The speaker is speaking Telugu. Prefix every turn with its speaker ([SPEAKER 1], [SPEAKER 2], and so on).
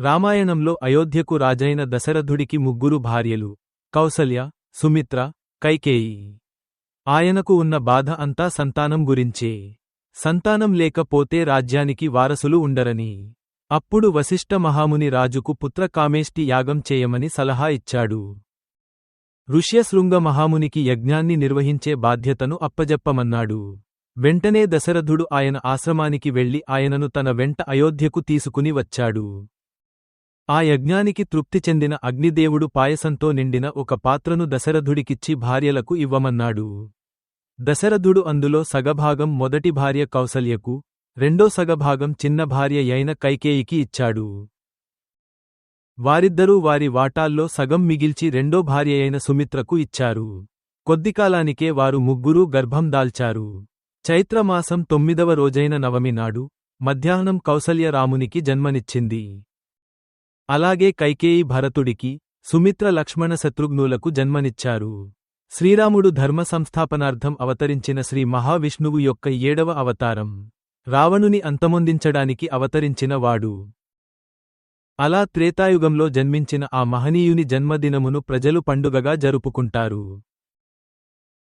[SPEAKER 1] రామాయణంలో అయోధ్యకు రాజైన దశరథుడికి ముగ్గురు భార్యలు కౌసల్య సుమిత్ర కైకేయి. ఆయనకు ఉన్న బాధ అంతా సంతానం గురించే. సంతానం లేకపోతే రాజ్యానికి వారసులు ఉండరని. అప్పుడు వశిష్ఠ మహాముని రాజుకు పుత్రకామేష్టి యాగం చేయమని సలహా ఇచ్చాడు. ఋష్యశృంగ మహామునికి యజ్ఞాన్ని నిర్వహించే బాధ్యతను అప్పజెప్పమన్నాడు. వెంటనే దశరథుడు ఆయన ఆశ్రమానికి వెళ్ళి ఆయనను తన వెంట అయోధ్యకు తీసుకుని వచ్చాడు. ఆ యజ్ఞానికి తృప్తి చెందిన అగ్నిదేవుడు పాయసంతో నిండిన ఒక పాత్రను దశరథుడికిచ్చి భార్యలకు ఇవ్వమన్నాడు. దశరథుడు అందులో సగభాగం మొదటి భార్య కౌసల్యకు రెండో సగభాగం చిన్న భార్య అయిన కైకేయికి ఇచ్చాడు. వారిద్దరూ వారి వాటాల్లో సగం మిగిల్చి రెండో భార్యయైన సుమిత్రకు ఇచ్చారు. కొద్దికాలానికే వారు ముగ్గురూ గర్భం దాల్చారు. చైత్రమాసం తొమ్మిదవ రోజైన నవమి నాడు మధ్యాహ్నం కౌసల్య రామునికి జన్మనిచ్చింది. అలాగే కైకేయి భరతుడికి సుమిత్ర లక్ష్మణ శత్రుఘ్నులకు జన్మనిచ్చారు. శ్రీరాముడు ధర్మ సంస్థాపనార్థం అవతరించిన శ్రీ మహావిష్ణువు యొక్క ఏడవ అవతారం. రావణుని అంతమొందించడానికి అవతరించిన వాడు. అలా త్రేతాయుగంలో జన్మించిన ఆ మహనీయుని జన్మదినమును ప్రజలు పండుగగా జరుపుకుంటారు.